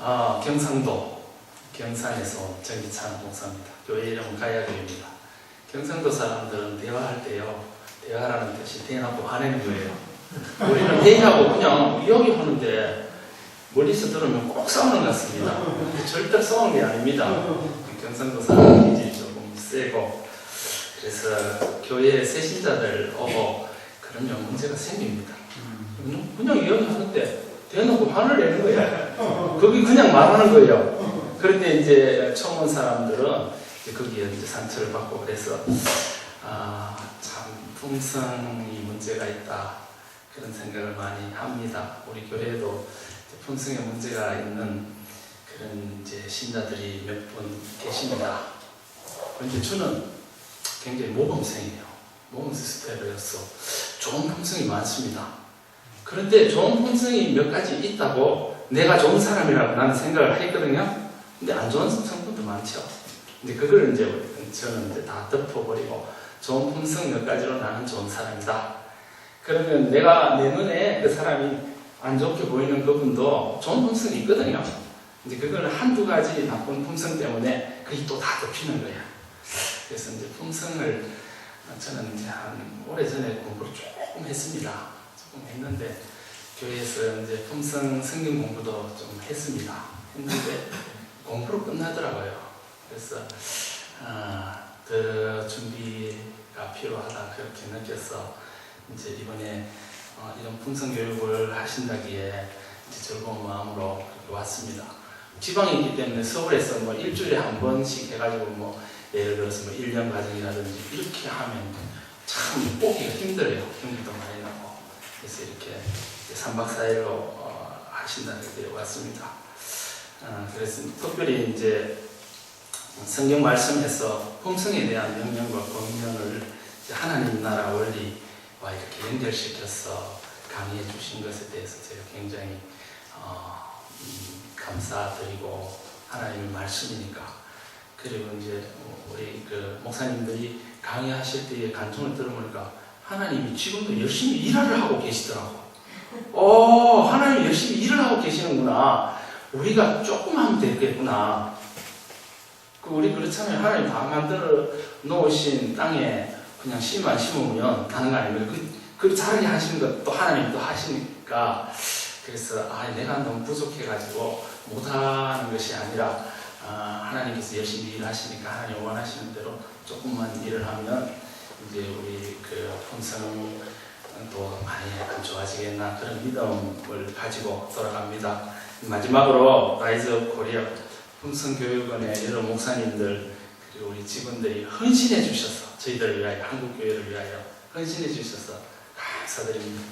아, 경상도 경산에서 온 정기찬 목사입니다. 교회 이름은 가야교입니다. 경상도 사람들은 대화할 때요, 대화라는 뜻이 대놓고 화내는 거예요. 우리는 대화하고 그냥 이야기 하는데 멀리서 들으면 꼭 싸우는 것 같습니다. 절대 싸우는 게 아닙니다. 경상도 사람들이 조금 세고 그래서 교회 새신자들 오고 그러면 문제가 생깁니다. 그냥, 그냥 이야기하는데 대놓고 화를 내는 거예요. 거기 그냥 말하는 거예요. 그런데 이제 처음 온 사람들은 이제 거기에 이제 상처를 받고 그래서 아, 참 품성이 문제가 있다 그런 생각을 많이 합니다. 우리 교회도 품성에 문제가 있는 그런 이제 신자들이 몇 분 계십니다. 그런데 저는 굉장히 모범생이에요. 모범생 스타일이어서 좋은 품성이 많습니다. 그런데 좋은 품성이 몇 가지 있다고 내가 좋은 사람이라고 나는 생각을 했거든요. 근데 안 좋은 성분도 많죠. 근데 그걸 이제 저는 이제 다 덮어버리고 좋은 품성 몇 가지로 나는 좋은 사람이다. 그러면 내가 내 눈에 그 사람이 안 좋게 보이는 그분도 좋은 품성이 있거든요. 이제 그걸 한두 가지 나쁜 품성 때문에 그게 또 다 덮이는 거야. 그래서 이제 품성을 저는 이제 한 오래전에 공부를 조금 했습니다. 조금 했는데 교회에서 이제 품성 성경 공부도 좀 했습니다. 했는데 공부로 끝나더라고요. 그래서 아, 더 준비가 필요하다 그렇게 느껴서 이제 이번에 어, 이런 품성 교육을 하신다기에 이제 즐거운 마음으로 왔습니다. 지방에 있기 때문에 서울에서 뭐 일주일에 한 번씩 해가지고 뭐 예를 들어서 뭐 1년 과정이라든지 이렇게 하면 참 뽑기가 힘들어요. 경기도 많이. 그래서 이렇게 3박 4일로 어, 하신다는 게 왔습니다. 어, 그래서 특별히 이제 성경 말씀에서 품성에 대한 명령과 이제 하나님 나라 원리와 이렇게 연결시켜서 강의해 주신 것에 대해서 제가 굉장히 어, 음, 감사드리고 하나님의 말씀이니까 그리고 이제 우리 그 목사님들이 강의하실 때의 간청을 들어보니까 하나님이 지금도 열심히 일을 하고 계시더라고. 오, 하나님 열심히 일을 하고 계시는구나. 우리가 조금 하면 되겠구나. 그 우리 그렇잖아요. 하나님 다 만들어 놓으신 땅에 그냥 씨만 심으면 가는 거 아닙니까? 그, 그 자라게 하시는 것도 하나님 또 하시니까 그래서 아 내가 너무 부족해가지고 못하는 것이 아니라 아, 하나님께서 열심히 일하시니까 하나님 원하시는 대로 조금만 일을 하면 이제 우리 그 품성도 많이 안 좋아지겠나 그런 믿음을 가지고 돌아갑니다. 마지막으로 라이즈 코리아 품성교육원의 여러 목사님들 그리고 우리 직원들이 헌신해 주셔서 저희들을 위하여 한국 교회를 위하여 헌신해 주셔서 감사드립니다.